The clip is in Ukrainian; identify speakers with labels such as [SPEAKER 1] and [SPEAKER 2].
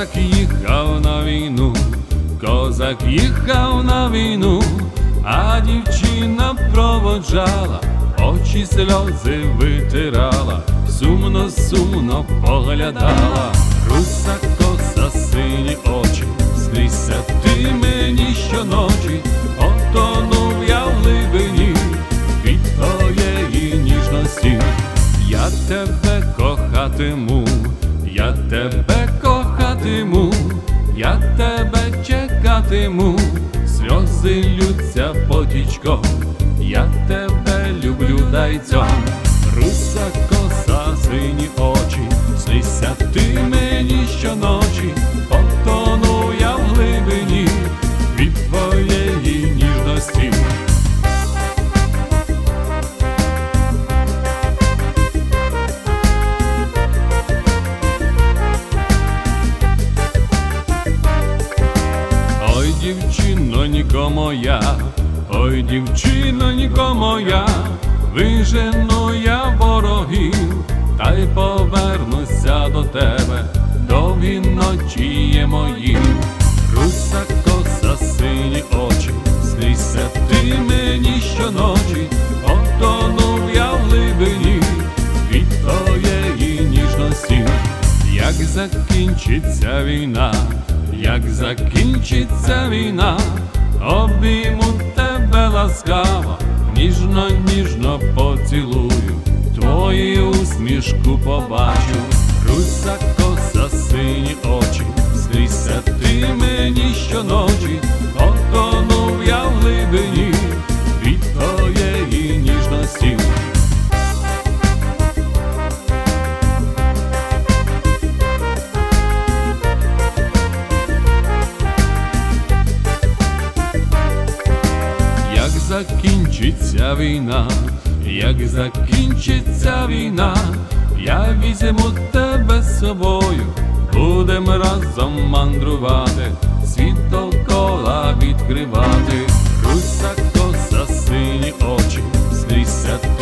[SPEAKER 1] Русак їхав на війну, а дівчина проводжала, очі сльози витирала, сумно, сумно поглядала, Русак коса сині очі, снися ти мені щоночі, отонув я в глибині від твоєї ніжності. Я тебе кохатиму, я тебе я тебе чекатиму, сльози лються потічком, я тебе люблю дайцом, руса коса, сині очі, слися ти моя, ой, дівчинонько моя, вижену я ворогів, та й повернуся до тебе, довгі ночі є мої, руса коса, сині очі, снися ти мені щоночі, отонув я в глибині від твоєї ніжності. Як закінчиться війна, як закінчиться війна, обійму тебе ласкаво, ніжно, ніжно поцілую, твою усмішку побачу, руса коса, сині очі, слізься ти мені щоночі, закінчиться війна, як закінчиться війна, я візьму тебе з собою, будем разом мандрувати, світ довкола відкривати, руса коса, сині очі, щоночі,